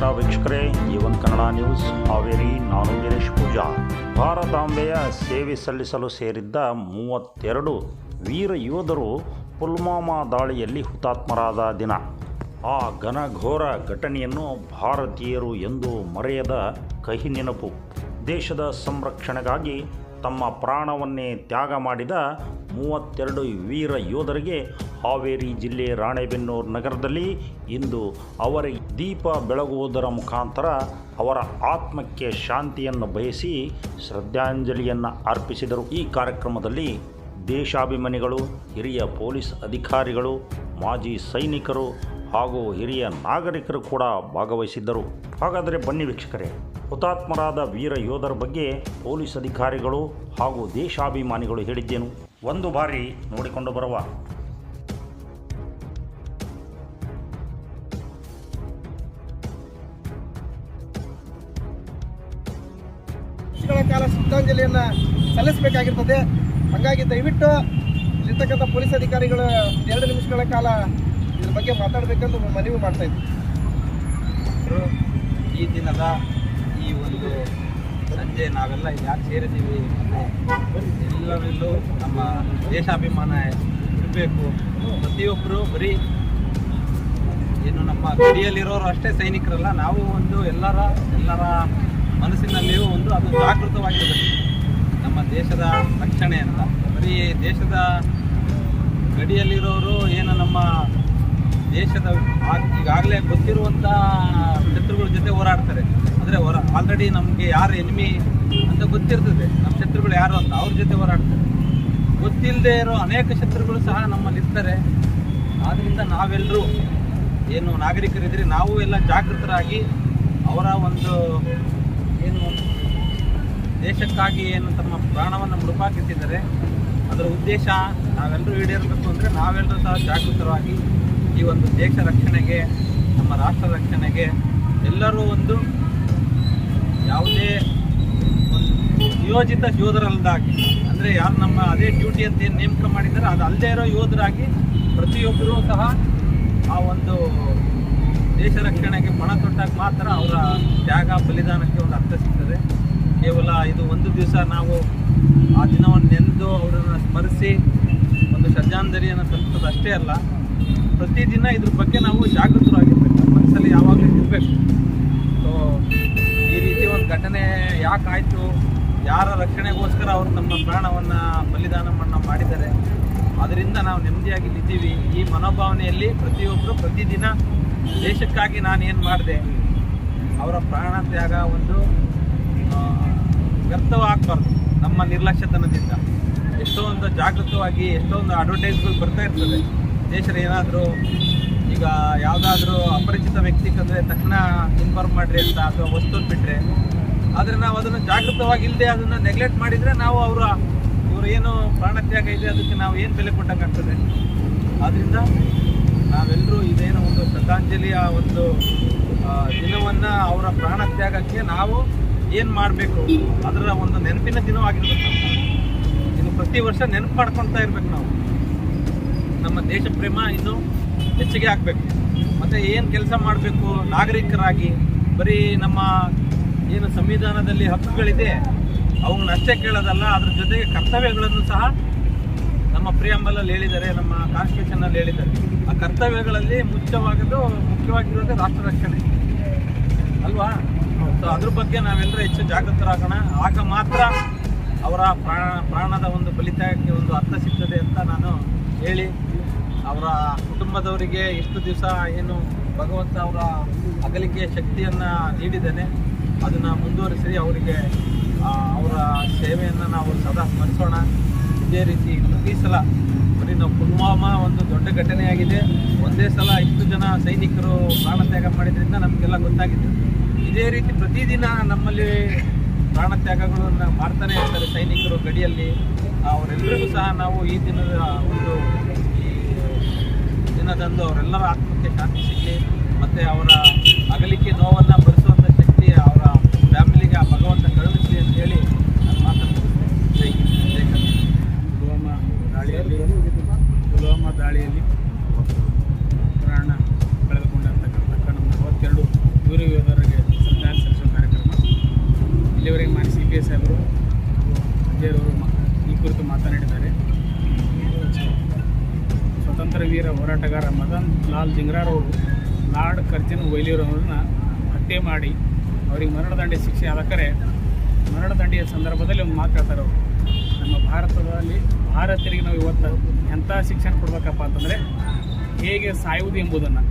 ನಮಸ್ಕಾರ ವೀಕ್ಷಕರೇ ಜೀವನ್ ಕನ್ನಡ ನ್ಯೂಸ್, ಹಾವೇರಿ, ನಾನು ವೀರೇಶ್ ಪೂಜಾ. ಭಾರತಾಂಬೆಯ ಸೇವೆ ಸಲ್ಲಿಸಲು ಸೇರಿದ್ದ ಮೂವತ್ತೆರಡು ವೀರ ಯೋಧರು ಪುಲ್ವಾಮಾ ದಾಳಿಯಲ್ಲಿ ಹುತಾತ್ಮರಾದ ದಿನ. ಆ ಘನಘೋರ ಘಟನೆಯನ್ನು ಭಾರತೀಯರು ಎಂದು ಮರೆಯದ ಕಹಿ ನೆನಪು ದೇಶದ ಸಂರಕ್ಷಣೆಗಾಗಿ ತಮ್ಮ ಪ್ರಾಣವನ್ನೇ ತ್ಯಾಗ ಮಾಡಿದ ಮೂವತ್ತೆರಡು ವೀರ ಯೋಧರಿಗೆ ಹಾವೇರಿ ಜಿಲ್ಲೆ ರಾಣೆಬೆನ್ನೂರು ನಗರದಲ್ಲಿ ಇಂದು ಅವರಿಗೆ ದೀಪ ಬೆಳಗುವುದರ ಮುಖಾಂತರ ಅವರ ಆತ್ಮಕ್ಕೆ ಶಾಂತಿಯನ್ನು ಬಯಸಿ ಶ್ರದ್ಧಾಂಜಲಿಯನ್ನು ಅರ್ಪಿಸಿದರು. ಈ ಕಾರ್ಯಕ್ರಮದಲ್ಲಿ ದೇಶಾಭಿಮಾನಿಗಳು, ಹಿರಿಯ ಪೊಲೀಸ್ ಅಧಿಕಾರಿಗಳು, ಮಾಜಿ ಸೈನಿಕರು ಹಾಗೂ ಹಿರಿಯ ನಾಗರಿಕರು ಕೂಡ ಭಾಗವಹಿಸಿದ್ದರು. ಹಾಗಾದರೆ ಬನ್ನಿ ವೀಕ್ಷಕರೇ, ಹುತಾತ್ಮರಾದ ವೀರ ಯೋಧರ ಬಗ್ಗೆ ಪೊಲೀಸ್ ಅಧಿಕಾರಿಗಳು ಹಾಗೂ ದೇಶಾಭಿಮಾನಿಗಳು ಹೇಳಿದ್ದೇನು? ಒಂದು ಬಾರಿ ನೋಡಿಕೊಂಡು ಬರುವ ಕಾಲ ಶ್ರದ್ಧಾಂಜಲಿಯನ್ನ ಸಲ್ಲಿಸಬೇಕಾಗಿರ್ತದೆ. ಹಾಗಾಗಿ ದಯವಿಟ್ಟು ಇಲ್ಲಿರ್ತಕ್ಕಂಥ ಪೊಲೀಸ್ ಅಧಿಕಾರಿಗಳು ಎರಡು ನಿಮಿಷಗಳ ಕಾಲ ಇದ್ರ ಬಗ್ಗೆ ಮಾತಾಡಬೇಕಂತ ಮನವಿ ಮಾಡ್ತಾ ಇದ್ದೀವಿ ಈ ದಿನದ ಈ ಒಂದು ಸಂಜೆ ನಾವೆಲ್ಲ ಯಾಕೆ ಸೇರಿದ್ದೀವಿ ಎಲ್ಲರಲ್ಲೂ ನಮ್ಮ ದೇಶಾಭಿಮಾನ ಇರಬೇಕು. ಪ್ರತಿಯೊಬ್ಬರು ಬರೀ ಏನು ನಮ್ಮ ಗಡಿಯಲ್ಲಿರೋರು ಅಷ್ಟೇ ಸೈನಿಕರಲ್ಲ, ನಾವು ಒಂದು ಎಲ್ಲರ ಎಲ್ಲರ ಮನಸ್ಸಿನಲ್ಲಿಯೂ ಒಂದು ಅದು ಜಾಗೃತವಾಗಿರಬೇಕು ನಮ್ಮ ದೇಶದ ರಕ್ಷಣೆ ಅಂತ. ಬರೀ ದೇಶದ ಗಡಿಯಲ್ಲಿರೋರು ಏನು ನಮ್ಮ ದೇಶದ ಈಗಾಗಲೇ ಗೊತ್ತಿರುವಂಥ ಶತ್ರುಗಳ ಜೊತೆ ಹೋರಾಡ್ತಾರೆ. ಅಂದರೆ ಹೊರ ಆಲ್ರೆಡಿ ನಮಗೆ ಯಾರು ಎನಿಮಿ ಅಂತ ಗೊತ್ತಿರ್ತದೆ. ನಮ್ಮ ಶತ್ರುಗಳು ಯಾರು ಅಂತ ಅವ್ರ ಜೊತೆ ಹೋರಾಡ್ತಾರೆ. ಗೊತ್ತಿಲ್ಲದೆ ಇರೋ ಅನೇಕ ಶತ್ರುಗಳು ಸಹ ನಮ್ಮಲ್ಲಿರ್ತಾರೆ ಆದ್ದರಿಂದ ನಾವೆಲ್ಲರೂ ಏನು ನಾಗರಿಕರಿದ್ದರೆ ನಾವು ಎಲ್ಲ ಜಾಗೃತರಾಗಿ ಅವರ ಒಂದು ಏನು ದೇಶಕ್ಕಾಗಿ ಏನು ತಮ್ಮ ಪ್ರಾಣವನ್ನು ಮುಡುಪಾಕಿಟ್ಟಿದ್ದಾರೆ, ಅದರ ಉದ್ದೇಶ ನಾವೆಲ್ಲರೂ ಈಡೇರಬೇಕು ಅಂದರೆ ನಾವೆಲ್ಲರೂ ಸಹ ಜಾಗೃತರಾಗಿ ಈ ಒಂದು ದೇಶ ರಕ್ಷಣೆಗೆ, ನಮ್ಮ ರಾಷ್ಟ್ರ ರಕ್ಷಣೆಗೆ ಎಲ್ಲರೂ ಒಂದು ಯಾವುದೇ ಒಂದು ನಿಯೋಜಿತ ಯೋಧರಲ್ಲದಾಗಿ, ಅಂದರೆ ಯಾರು ನಮ್ಮ ಅದೇ ಡ್ಯೂಟಿ ಅಂತ ಏನು ನೇಮಕ ಮಾಡಿದ್ದಾರೆ, ಅದು ಅಲ್ಲದೇ ಇರೋ ಯೋಧರಾಗಿ ಪ್ರತಿಯೊಬ್ಬರೂ ಸಹ ಆ ಒಂದು ದೇಶ ರಕ್ಷಣೆಗೆ ಪಣ ತೊಟ್ಟಾಗ ಮಾತ್ರ ಅವರ ತ್ಯಾಗ, ಬಲಿದಾನಕ್ಕೆ ಒಂದು ಅರ್ಥ ಸಿಗ್ತದೆ. ಕೇವಲ ಇದು ಒಂದು ದಿವಸ ನಾವು ಆ ದಿನವನ್ನು ನೆನೆದು ಅವರನ್ನು ಸ್ಮರಿಸಿ ಒಂದು ಶ್ರದ್ಧಾಂಜಲಿಯನ್ನು ಸಲ್ಲಿಸೋದು ಅಷ್ಟೇ ಅಲ್ಲ, ಪ್ರತಿದಿನ ಇದ್ರ ಬಗ್ಗೆ ನಾವು ಜಾಗೃತರಾಗಿರ್ಬೇಕು. ಮನಸ್ಸಲ್ಲಿ ಯಾವಾಗಲೂ ಇರಬೇಕು. ಸೊ ಈ ರೀತಿ ಒಂದು ಘಟನೆ ಯಾಕಾಯಿತು, ಯಾರ ರಕ್ಷಣೆಗೋಸ್ಕರ ಅವರು ತಮ್ಮ ಪ್ರಾಣವನ್ನು, ಬಲಿದಾನವನ್ನು ಮಾಡಿದ್ದಾರೆ, ಅದರಿಂದ ನಾವು ನೆಮ್ಮದಿಯಾಗಿ ಇದ್ದೀವಿ. ಈ ಮನೋಭಾವನೆಯಲ್ಲಿ ಪ್ರತಿಯೊಬ್ಬರು ಪ್ರತಿದಿನ ದೇಶಕ್ಕಾಗಿ ನಾನು ಏನು ಮಾಡಿದೆ? ಅವರ ಪ್ರಾಣ ತ್ಯಾಗ ಒಂದು ವ್ಯರ್ಥವಾಗಬಾರ್ದು ನಮ್ಮ ನಿರ್ಲಕ್ಷ್ಯತನದಿಂದ. ಎಷ್ಟೊಂದು ಜಾಗೃತವಾಗಿ ಎಷ್ಟೊಂದು ಅಡ್ವರ್ಟೈಸ್ಗಳು ಬರ್ತಾ ಇರ್ತದೆ. ದೇಶದ ಏನಾದರೂ, ಈಗ ಯಾವುದಾದ್ರೂ ಅಪರಿಚಿತ ವ್ಯಕ್ತಿ ಕಂದರೆ ತಕ್ಷಣ ಇನ್ಫಾರ್ಮ್ ಮಾಡಿರಿ ಅಂತ ಅಥವಾ ವಸ್ತು ಬಿಟ್ಟರೆ ಆದರೆ ನಾವು ಅದನ್ನು ಜಾಗೃತವಾಗಿ ಇಲ್ಲದೆ ಅದನ್ನು ನೆಗ್ಲೆಕ್ಟ್ ಮಾಡಿದರೆ ನಾವು ಅವರ, ಇವರು ಏನು ಪ್ರಾಣತ್ಯಾಗ ಇದೆ, ಅದಕ್ಕೆ ನಾವು ಏನು ಬೆಲೆ ಕೊಟ್ಟಂಗಾಗ್ತದೆ? ಆದ್ದರಿಂದ ನಾವೆಲ್ಲರೂ ಇದೇನು ಒಂದು ಶ್ರದ್ಧಾಂಜಲಿಯ ಒಂದು ದಿನವನ್ನು ಅವರ ಪ್ರಾಣ ತ್ಯಾಗಕ್ಕೆ ನಾವು ಏನು ಮಾಡಬೇಕು? ಅದರ ಒಂದು ನೆನಪಿನ ದಿನವಾಗಿರ್ಬೇಕು ನಾವು. ಇದು ಪ್ರತಿ ವರ್ಷ ನೆನಪು ಮಾಡ್ಕೊತಾ ಇರ್ಬೇಕು ನಾವು. ನಮ್ಮ ದೇಶ ಪ್ರೇಮ ಇನ್ನೂ ಹೆಚ್ಚಿಗೆ ಆಗಬೇಕು. ಮತ್ತು ಏನು ಕೆಲಸ ಮಾಡಬೇಕು? ನಾಗರಿಕರಾಗಿ, ಬರೀ ನಮ್ಮ ಏನು ಸಂವಿಧಾನದಲ್ಲಿ ಹಕ್ಕುಗಳಿದೆ ಅವುಗಳನ್ನ ಅಷ್ಟೇ ಕೇಳೋದಲ್ಲ, ಅದ್ರ ಜೊತೆಗೆ ಕರ್ತವ್ಯಗಳನ್ನು ಸಹ ನಮ್ಮ ಪ್ರಿಯಾಂಬಲಲ್ಲಿ ಹೇಳಿದ್ದಾರೆ, ನಮ್ಮ ಕಾನ್ಸ್ಟಿಟ್ಯೂಷನಲ್ಲಿ ಹೇಳಿದ್ದಾರೆ. ಆ ಕರ್ತವ್ಯಗಳಲ್ಲಿ ಮುಖ್ಯವಾಗದು ಮುಖ್ಯವಾಗಿರೋದು ರಾಷ್ಟ್ರ ರಕ್ಷಣೆ. ಅಲ್ವಾ? ಸೊ ಅದ್ರ ಬಗ್ಗೆ ನಾವೆಲ್ಲರೂ ಹೆಚ್ಚು ಜಾಗೃತರಾಗೋಣ. ಆಗ ಮಾತ್ರ ಅವರ ಪ್ರಾಣ, ಪ್ರಾಣದ ಒಂದು ಫಲಿತಾಯಕ್ಕೆ ಒಂದು ಅರ್ಥ ಸಿಗ್ತದೆ ಅಂತ ನಾನು ಹೇಳಿ, ಅವರ ಕುಟುಂಬದವರಿಗೆ ಎಷ್ಟು ದಿವಸ ಏನು ಭಗವಂತ ಅವರ ಅಗಲಿಕೆಯ ಶಕ್ತಿಯನ್ನು ನೀಡಿದ್ದೇನೆ, ಅದನ್ನು ಮುಂದುವರಿಸಿ ಅವರಿಗೆ ಅವರ ಸೇವೆಯನ್ನು ನಾವು ಸದಾ ಸ್ಮರಿಸೋಣ. ಇದೇ ರೀತಿ ಪ್ರತಿ ಸಲ ಬರೀ ನಾವು ಪುಲ್ವಾಮಾ ಒಂದು ದೊಡ್ಡ ಘಟನೆಯಾಗಿದೆ ಒಂದೇ ಸಲ ಇಷ್ಟು ಜನ ಸೈನಿಕರು ಪ್ರಾಣತ್ಯಾಗ ಮಾಡಿದ್ರಿಂದ ನಮಗೆಲ್ಲ ಗೊತ್ತಾಗಿದೆ. ಇದೇ ರೀತಿ ಪ್ರತಿದಿನ ನಮ್ಮಲ್ಲಿ ಪ್ರಾಣತ್ಯಾಗಗಳನ್ನು ಮಾಡ್ತಾನೆ ಇರ್ತಾರೆ ಸೈನಿಕರು ಗಡಿಯಲ್ಲಿ. ಅವರೆಲ್ಲರಿಗೂ ಸಹ ನಾವು ಈ ದಿನದ ಒಂದು ಈ ದಿನದಂದು ಅವರೆಲ್ಲರ ಆತ್ಮಕ್ಕೆ ಶಾಂತಿ ಸಿಗಲಿ, ಮತ್ತು ಅವರ ಅಗಲಿಕೆ ನೋವನ್ನು ಭರಿಸುವಂಥ ಶಕ್ತಿ ಅವರ ಫ್ಯಾಮಿಲಿಗೆ ಆ ಭಗವಂತ ಕಳುಹಿಸಲಿ ಅಂತ ಹೇಳಿ ನಾನು ಮಾತನಾಡ್ತೀನಿ ಜೈ ಹಿಂದ್, ಜೈ ಕರ್ನಾಟಕ ಪುಲ್ವಾಮಾ ದಾಳಿಯಲ್ಲಿ ಪುಲ್ವಾಮಾ ದಾಳಿಯಲ್ಲಿ ಪ್ರಾಣ ಕಳೆದುಕೊಂಡಂತಕ್ಕಂಥ ನಮ್ಮ ಮೂವತ್ತೆರಡು ವೀರ ಯೋಧರಿಗೆ ಶ್ರದ್ಧಾಂಜಲಿ ಸಲ್ಲಿಸುವ ಕಾರ್ಯಕ್ರಮ ಇಲ್ಲಿವರೆಗೆ ಮಾನ್ಯ ಸಿ ಪಿ ಎಸ್ ಅವರು ಈ ಕುರಿತು ಮಾತನಾಡಿದ್ದಾರೆ. ಸ್ವತಂತ್ರ ವೀರ ಹೋರಾಟಗಾರ ಮದನ್ ಲಾಲ್ ಜಿಂಗ್ರಾರವರು ಲಾರ್ಡ್ ಕರ್ಜನ್ ವೈಲಿಯವರನ್ನ ಹತ್ಯೆ ಮಾಡಿ ಅವರಿಗೆ ಮರಣದಂಡೆ ಶಿಕ್ಷೆ ಆದಕರೆ ಮರಣದಂಡೆಯ ಸಂದರ್ಭದಲ್ಲಿ ಒಂದು ಮಾತು ಹೇಳ್ತಾರೆ ಅವರು. ನಮ್ಮ ಭಾರತದಲ್ಲಿ ಭಾರತೀಯರಿಗೆ ನಾವು ಇವತ್ತು ಎಂಥ ಶಿಕ್ಷಣ ಕೊಡಬೇಕಪ್ಪ ಅಂತಂದರೆ ಹೇಗೆ ಸಾಯುವುದು ಎಂಬುದನ್ನು.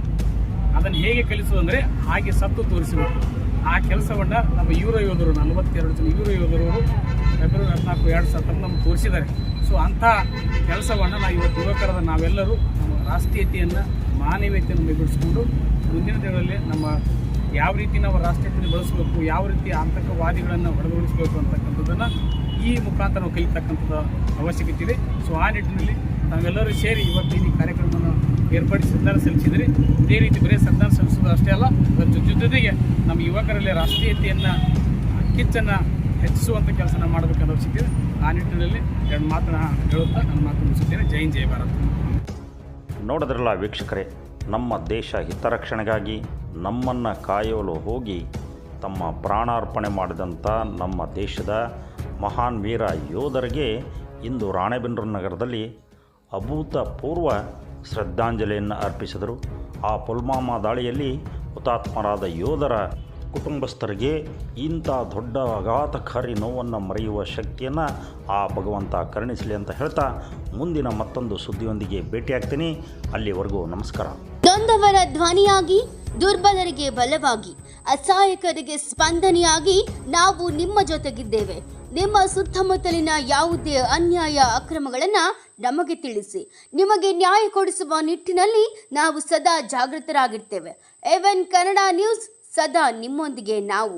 ಅದನ್ನು ಹೇಗೆ ಕಲಿಸೋದು ಅಂದರೆ ಹಾಗೆ ಸತ್ತು ತೋರಿಸಬೇಕು ಆ ಕೆಲಸವನ್ನು ನಮ್ಮ ಯೂರ ಯೋಧರು ನಲವತ್ತೆರಡು ಜನ ಯೂರ ಯೋಧರವರು ಫೆಬ್ರವರಿ ಹದಿನಾಲ್ಕು ಎರಡು ಸಾವಿರದ ನಮ್ಗೆ ತೋರಿಸಿದ್ದಾರೆ. ಸೊ ಅಂಥ ಕೆಲಸವನ್ನು ನಾವು ಇವತ್ತು ಯುವಕರಾದ ನಾವೆಲ್ಲರೂ ನಮ್ಮ ರಾಷ್ಟ್ರೀಯತೆಯನ್ನು, ಮಾನವೀಯತೆಯನ್ನು ಮೈಗೂಡಿಸ್ಕೊಂಡು ಮುಂದಿನ ದಿನಗಳಲ್ಲಿ ನಮ್ಮ ಯಾವ ರೀತಿ ನಾವು ರಾಷ್ಟ್ರೀಯತೆಯನ್ನು ಬಳಸಬೇಕು, ಯಾವ ರೀತಿ ಆತಂಕವಾದಿಗಳನ್ನು ಹೊಡೆದೋಡಿಸಬೇಕು ಅಂತಕ್ಕಂಥದ್ದನ್ನು ಈ ಮುಖಾಂತರ ನಾವು ಕಲಿತಕ್ಕಂಥದ್ದು ಅವಶ್ಯಕತೆ ಇದೆ. ಸೊ ಆ ನಿಟ್ಟಿನಲ್ಲಿ ನಾವೆಲ್ಲರೂ ಸೇರಿ ಇವತ್ತು ಈ ಕಾರ್ಯಕ್ರಮವನ್ನು ಏರ್ಪಡಿಸಿ ಸಂಧಾನ ಸಲ್ಲಿಸಿದ್ರಿ. ಇದೇ ರೀತಿ ಬರೀ ಸಂಧಾನ ಸಲ್ಲಿಸೋದು ಅಷ್ಟೇ ಅಲ್ಲ ಅದರ ಜೊತೆ ಜೊತೆಗೆ ನಮ್ಮ ಯುವಕರಲ್ಲಿ ರಾಷ್ಟ್ರೀಯತೆಯನ್ನು, ಕಿಚ್ಚನ್ನು ಹೆಚ್ಚಿಸುವಂಥ ಕೆಲಸನ ಮಾಡಬೇಕನ್ನೋ ಅವಶ್ಯಕತೆ ಆ ನಿಟ್ಟಿನಲ್ಲಿ ಎರಡು ಮಾತನ್ನ ಹೇಳುತ್ತಾ ನನ್ನ ಮಾತು ಮುಗಿಸುತ್ತೇನೆ. ಜೈ ಜಯ ಭಾರತ್. ನೋಡಿದ್ರಲ್ಲ ವೀಕ್ಷಕರೇ, ನಮ್ಮ ದೇಶ ಹಿತರಕ್ಷಣೆಗಾಗಿ ನಮ್ಮನ್ನು ಕಾಯಲು ಹೋಗಿ ತಮ್ಮ ಪ್ರಾಣಾರ್ಪಣೆ ಮಾಡಿದಂಥ ನಮ್ಮ ದೇಶದ ಮಹಾನ್ ವೀರ ಯೋಧರಿಗೆ ಇಂದು ರಾಣೆಬೆನ್ನೂರು ನಗರದಲ್ಲಿ ಅಭೂತಪೂರ್ವ ಶ್ರದ್ಧಾಂಜಲಿಯನ್ನು ಅರ್ಪಿಸಿದರು. ಆ ಪುಲ್ವಾಮಾ ದಾಳಿಯಲ್ಲಿ ಹುತಾತ್ಮರಾದ ಯೋಧರ ಕುಟುಂಬಸ್ಥರಿಗೆ ಇಂಥ ದೊಡ್ಡ ಅಘಾತಕಾರಿ ನೋವನ್ನು ಮರೆಯುವ ಶಕ್ತಿಯನ್ನು ಆ ಭಗವಂತ ಕರುಣಿಸಲಿ ಅಂತ ಹೇಳ್ತಾ ಮುಂದಿನ ಮತ್ತೊಂದು ಸುದ್ದಿಯೊಂದಿಗೆ ಭೇಟಿಯಾಗ್ತೀನಿ. ಅಲ್ಲಿವರೆಗೂ ನಮಸ್ಕಾರ. ನೊಂದವರ ಧ್ವನಿಯಾಗಿ, ದುರ್ಬಲರಿಗೆ ಬಲವಾಗಿ, ಅಸಹಾಯಕರಿಗೆ ಸ್ಪಂದನೆಯಾಗಿ ನಾವು ನಿಮ್ಮ ಜೊತೆಗಿದ್ದೇವೆ. ನಿಮ್ಮ ಸುತ್ತಮುತ್ತಲಿನ ಯಾವುದೇ ಅನ್ಯಾಯ ಅಕ್ರಮಗಳನ್ನು ನಮಗೆ ತಿಳಿಸಿ. ನಿಮಗೆ ನ್ಯಾಯ ಕೊಡಿಸುವ ನಿಟ್ಟಿನಲ್ಲಿ ನಾವು ಸದಾ ಜಾಗೃತರಾಗಿರ್ತೇವೆ. ಎವೆನ್ ಕನ್ನಡ ನ್ಯೂಸ್ ಸದಾ ನಿಮ್ಮೊಂದಿಗೆ ನಾವು.